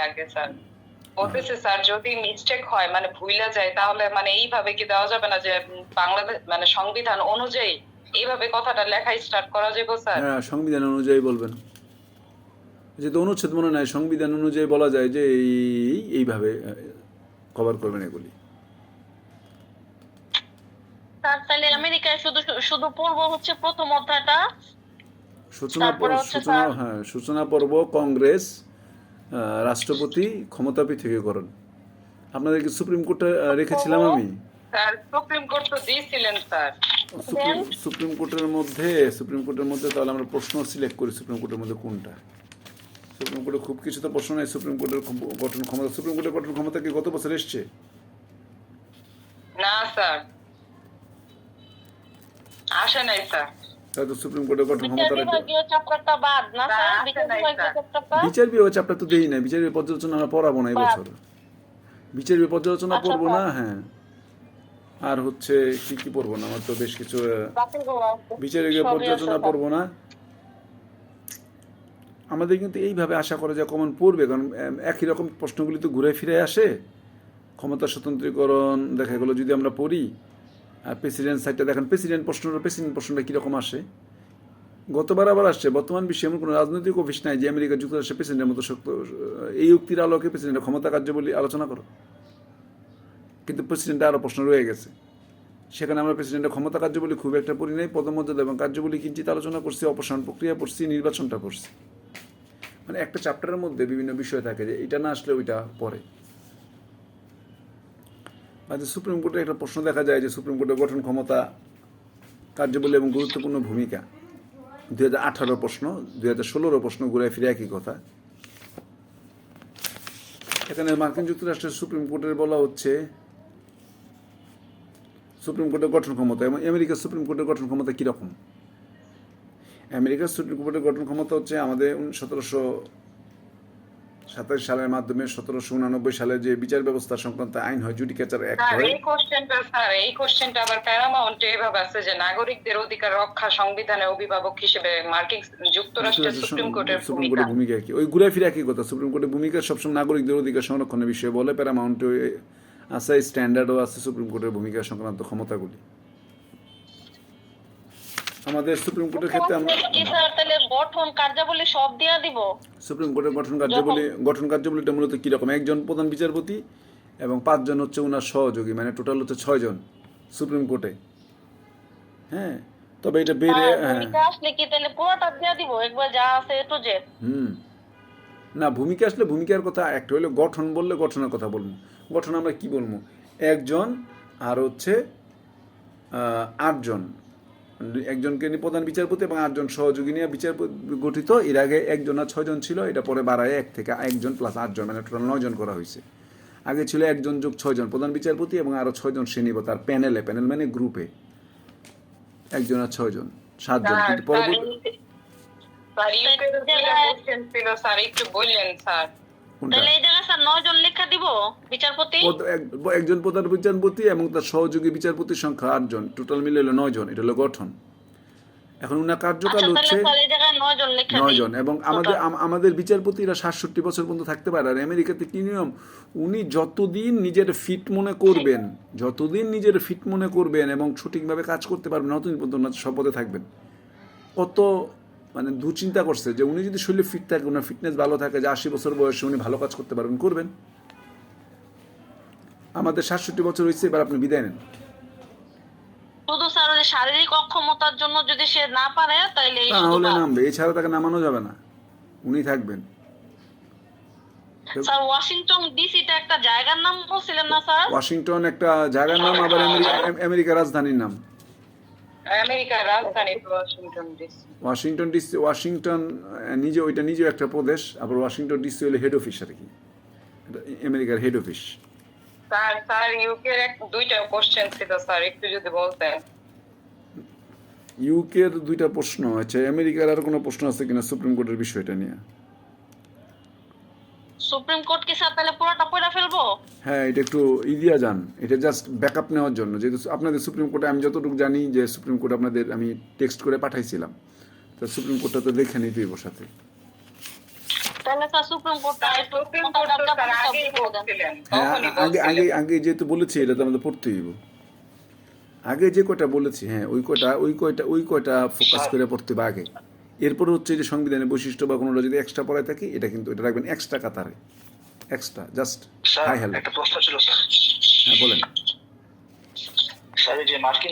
লাগে স্যার। বলতেছে স্যার যদি মিস্টেক হয় মানে ভুইলা যায় তাহলে মানে এইভাবে কি দেওয়া যাবে না যে বাংলাদেশ মানে সংবিধান অনুযায়ী এইভাবে কথাটা লেখা স্টার্ট করা যাবে স্যার? হ্যাঁ সংবিধান অনুযায়ী বলবেন। যেহেতু অনুচ্ছেদ মনে নাই সংবিধান অনুযায়ী বলা যায় যে এই এইভাবে কভার করবেন এগুলি। স্যার তাহলে আমেরিকায় শুধু শুধু পূর্ব হচ্ছে প্রথম অধ্যায়টা? সূচনা সূচনা হ্যাঁ সূচনা পর্ব কংগ্রেস রাষ্ট্রপতি ক্ষমতা পৃথকীকরণ আপনাদেরকে সুপ্রিম কোর্টে রেখেছিলাম আমি। স্যার সুপ্রিম কোর্ট তো দিয়েছিলেন স্যার। সুপ্রিম সুপ্রিম কোর্টের মধ্যে সুপ্রিম কোর্টের মধ্যে তাহলে আমরা প্রশ্ন সিলেক্ট করি সুপ্রিম কোর্টের মধ্যে কোনটা? সুপ্রিম কোর্টে খুব কিছু তো প্রশ্ন নাই সুপ্রিম কোর্টের গঠন ক্ষমতা সুপ্রিম কোর্টের গঠন ক্ষমতা কি গত বছর এসছে? না স্যার। আসে নাই স্যার। তাহলে সুপ্রিম কোর্টের গঠন ক্ষমতা বিচার। বিভাগ চ্যাপ্টার তো দেই না বিচার বিভাগ পর্যালোচনা আমরা পড়াবো না এই বাহ। বছর বিচার বিভাগ পর্যালোচনা আচ্ছা, পড়ব না হ্যাঁ। আর হচ্ছে কি কি পড়ব না? আমার তো বেশ কিছু। বিচার বিভাগ পর্যালোচনা পড়ব না। আমাদের কিন্তু এইভাবে আশা করা যায় কমন পড়বে কারণ একই রকম প্রশ্নগুলি তো ঘুরে ফিরে আসে। ক্ষমতা স্বতন্ত্রীকরণ দেখা গেলো যদি আমরা পড়ি প্রেসিডেন্ট সাইডটা দেখেন প্রেসিডেন্ট প্রশ্নটা প্রেসিডেন্ট প্রশ্নটা কীরকম আসে? গতবার আবার আসছে, বর্তমান বিশ্বে এমন কোনো রাজনৈতিক অফিস নাই যে আমেরিকা যুক্তরাষ্ট্রের প্রেসিডেন্টের মতো শক্ত এই উক্তির আলোকে প্রেসিডেন্টের ক্ষমতা কার্যবলী আলোচনা করো। কিন্তু প্রেসিডেন্টে আরও প্রশ্ন রয়ে গেছে। সেখানে আমরা প্রেসিডেন্টের ক্ষমতা কার্যবলী খুব একটা পড়ি নাই, পদমর্যাদা এবং কার্যবলী কিঞ্চিত আলোচনা করছি, অপসারণ প্রক্রিয়া পড়ছি, নির্বাচনটা পড়ছি। মানে একটা চ্যাপ্টারের মধ্যে বিভিন্ন বিষয় থাকে যে এটা না আসলে ওইটা পড়ে আচ্ছা সুপ্রিম কোর্টে একটা প্রশ্ন দেখা যায় যে সুপ্রিম কোর্টের গঠন ক্ষমতা, কার্যবলী এবং গুরুত্বপূর্ণ ভূমিকা। দুই হাজার আঠারো প্রশ্ন, দুই হাজার ষোলোরও প্রশ্ন ঘুরে ফিরে একই কথা। এখানে মার্কিন যুক্তরাষ্ট্রের সুপ্রিম কোর্টের বলা হচ্ছে, সুপ্রিম কোর্টের গঠন ক্ষমতা এবং আমেরিকার সুপ্রিম কোর্টের গঠন ক্ষমতা কীরকম? আমেরিকার সুপ্রিম কোর্টের গঠন ক্ষমতা হচ্ছে আমাদের সতেরোশো সাতাশ সালের মাধ্যমে সতেরোশো উনানব্বই সালে যে বিচার ব্যবস্থা সংক্রান্ত আইন হয় জুডিকেচার অ্যাক্ট হয়। এই কোশ্চেনটা স্যার এই কোশ্চেনটা আবার প্যারামাউন্টে এভাবে আছে যে নাগরিকদের অধিকার রক্ষা সংবিধানে অভিভাবক হিসেবে মার্কিন যুক্তরাষ্ট্রের সুপ্রিম কোর্টের সুপ্রিম ভূমিকা। কোর্টের ভূমিকা কি? ওই ঘুরে ফিরে একই কথা সুপ্রিম কোর্টের ভূমিকা সবসময় নাগরিকদের অধিকার সংরক্ষণের বিষয়ে বলে প্যারামাউন্টে আছে স্ট্যান্ডার্ডও আছে সুপ্রিম কোর্টের ভূমিকা সংক্রান্ত ক্ষমতাগুলি। আমাদের সুপ্রিম কোর্টের ক্ষেত্রে আমরা কি স্যার তাহলে গঠন কার্যাবলী সব দিয়া দিব? সুপ্রিম কোর্টের গঠন কার্যাবলী গঠন কার্যাবলীটা মূলত কীরকম একজন প্রধান বিচারপতি এবং পাঁচজন হচ্ছে ওনার সহযোগী মানে টোটাল হচ্ছে ছয়জন সুপ্রিম কোর্টে হ্যাঁ তবে এটা বেড়ে হ্যাঁ। আসলে কি? তাহলে পুরোটা দিয়া দিব একবার যা আছে টু জেড। হুম। না ভূমিকা আসলে ভূমিকার কথা একটা হলো গঠন বললে গঠনের কথা বলব। গঠন আমরা কি বলব? একজন আর হচ্ছে আটজন। একজনকে নিয়ে প্রধান বিচারপতি এবং আটজন সহযোগী নিয়ে বিচারপতি গঠিত এর আগে একজন আর ছয়জন ছিল এটা পরে বাড়ায় এক থেকে একজন প্লাস আটজন মানে টোটাল নয়জন করা হয়েছে আগে ছিল একজন যোগ ছয়জন প্রধান বিচারপতি এবং আরও ছয়জন শ্রেণি তার প্যানেলে প্যানেল মানে গ্রুপে একজন আর ছয়জন সাতজন কিন্তু পরবর্তী স্যার একটু বললেন স্যার কোনটা তাহলে এই জায়গায় স্যার নয় জন লেখা দিব বিচারপতি? পদ- এক- একজন প্রধান বিচারপতি এবং তার সহযোগী বিচারপতির সংখ্যা আটজন। টোটাল মিলে হলো নয় জন এটা হলো গঠন। এখন উনার কার্যকাল আচ্ছা হচ্ছে নয় জন এবং আমাদের আম- আমাদের বিচারপতিরা সাতষট্টি বছর পর্যন্ত থাকতে পারে। আর আমেরিকাতে কি নিয়ম? উনি যতদিন নিজের ফিট মনে করবেন যতদিন নিজের ফিট মনে করবেন এবং সঠিকভাবে কাজ করতে পারবেন ততদিন পর্যন্ত ওনার শপথে থাকবেন। কত মানে দুচিন্তা করছে যে উনি যদি শরীরে ফিট থাকে ওনার ফিটনেস ভালো থাকে যে আশি বছর বয়সে উনি ভালো কাজ করতে পারবেন করবেন। আমাদের সাতষট্টি বছর হয়েছে এবার আপনি বিদায় নেন। শুধু স্যার ওই শারীরিক অক্ষমতার জন্য যদি সে না পারে তাহলে তাহলে নামবে এছাড়া তাকে নামানো যাবে না। উনি থাকবেন। স্যার ওয়াশিংটন ডিসিটা একটা জায়গার নাম বলছিলেন না স্যার? ওয়াশিংটন একটা জায়গার নাম আবার আমেরিকা আমেরিকার রাজধানীর নাম। আমেরিকার রাজধানী Washington DC. Washington DC Washington আহ, নিজে ওইটা নিজেও একটা প্রদেশ আবার ওয়াশিংটন ডিসি হলো হেড অফিস আর কি। আমেরিকার হেড অফিস স্যার স্যার ইউকের এক দুইটা কোশ্চেন ছিল স্যার একটু যদি বলতেন। ইউকের দুইটা প্রশ্ন আছে আমেরিকার আর কোনো প্রশ্ন আছে কিনা সুপ্রিম কোর্টের বিষয়টা নিয়ে? সুপ্রিম কোর্ট কি স্যার তাহলে পুরোটা পড়া ফেলব? হ্যাঁ এটা একটু ই দিয়া যান। এটা জাস্ট ব্যাকআপ নেওয়ার জন্য। যেহেতু আপনাদের সুপ্রিম কোর্টে আমি যতটুকু জানি যে সুপ্রিম কোর্ট আপনাদের আমি টেক্সট করে পাঠাইছিলাম। তো সুপ্রিম কোর্টটা তো দেখে নিতেই বসাতে আগে আগে আগে যেহেতু বলেছি এটা তো আমাদের পড়তে হইব। আগে যে কয়টা বলেছি হ্যাঁ ওই কয়টা ওই কয়টা ওই কয়টা ফোকাস করে পড়তে হবে আগে। এরপর হচ্ছে যে সংবিধানের বৈশিষ্ট্য বা কোনোটা যদি এক্সট্রা পড়ায় থাকি এটা কিন্তু এটা রাখবেন এক্সট্রা কাতারে। এক্সট্রা জাস্ট হাই হ্যালো একটা প্রশ্ন ছিল স্যার। হ্যাঁ বলেন। স্যার যে মার্কিন